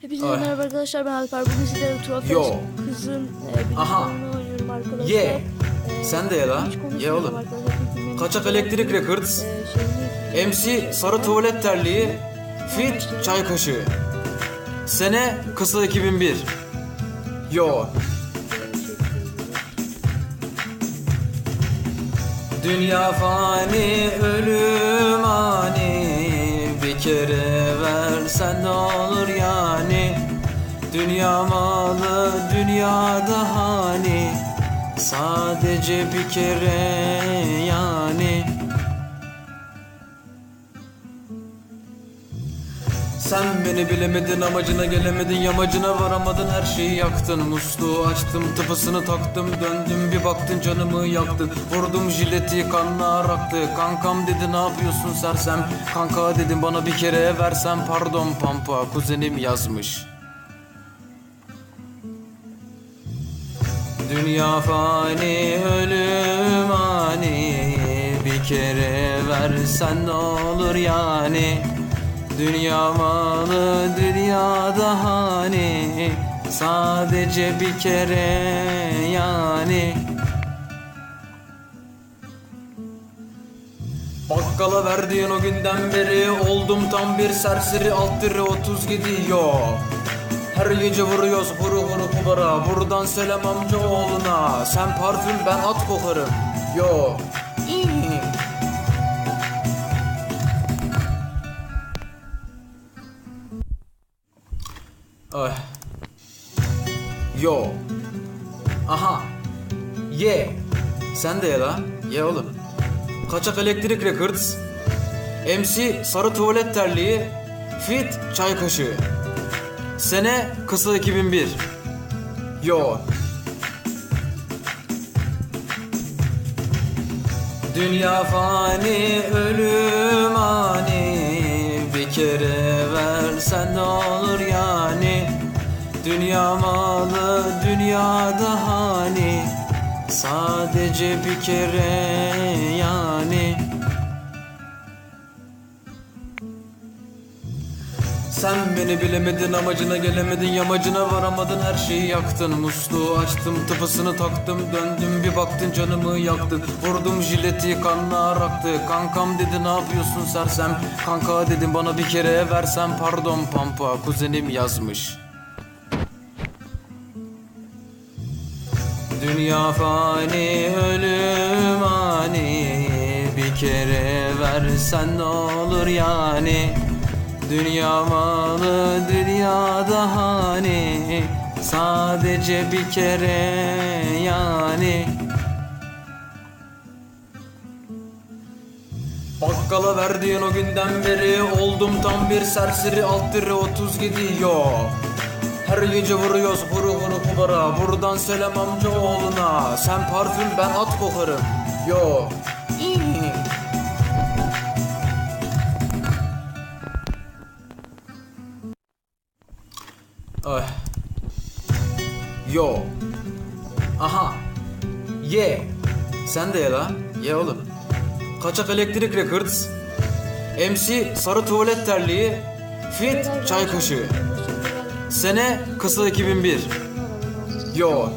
Hepinize Ay. merhaba arkadaşlar ben Alper. Bugün sizlere Trofex Yo. kızın e, Aha. oynuyorum arkadaşlar. Ye. E, Sen de lan. hiç Ye oğlum. arkadaşlar Kaçak Elektrik Records. E, şeyini- MC sarı tuvalet terliği. Fit çay kaşığı. Sene kısa 2001. Yo. Dünya fani, Bir kere versen ne olur yani? Dünya malı, dünyada hani? Sadece bir kere yani Sen beni bilemedin amacına gelemedin yamacına varamadın. Her şeyi yaktın Musluğu açtım tıpısını taktım. Döndüm bir baktın canımı yaktın. Vurdum jileti kanlar aktı kankam dedi ne yapıyorsun sersem? Kanka dedim bana bir kere versen pardon pampa. Kuzenim yazmış. Dünya fani ölüm ani. Bir kere versen ne olur yani Dünya malı dünyada hani Sadece bir kere yani. Bakkala verdiğin o günden beri Oldum tam bir serseri alt lira 30 gidiyor. Her gece vuruyoruz huru huru kubara Buradan selam amca oğluna Sen parfüm ben at kokarım. Yo. İyi. Ay. Yo. Aha. Ye. Sen de ye la. Ye oğlum. Kaçak Elektrik Records. MC sarı tuvalet terliği Fit çay kaşığı. Sene kısa 2001 Yo. Dünya fani ölüm ani. Bir kere versen yani Dünya malı dünyada hani. Sadece bir kere yani. Sen beni bilemedin amacına gelemedin yamacına varamadın. Her şeyi yaktın Musluğu açtım tıpısını taktım. Döndüm bir baktın canımı yaktın Vurdum jileti kanlar aktı kankam dedi ne yapıyorsun sersem? Kanka dedim bana bir kere versen pardon pampa. Kuzenim yazmış Dünya fani ölüm ani. Bir kere versen ne olur yani? Dünya malı dünyada hani Sadece bir kere yani. Bakkala verdiğin o günden beri Oldum tam bir serseri alt lira 30 gidiyor her gece vuruyoruz huru huru kubara Buradan selam amca oğluna Sen parfüm ben at kokarım Yo. Ay. Yo. Aha. Ye. Sen de ye la. Ye oğlum. Kaçak Elektrik Records. MC sarı tuvalet terliği. Fit çay kaşığı. Sene kısa 2001. Yo.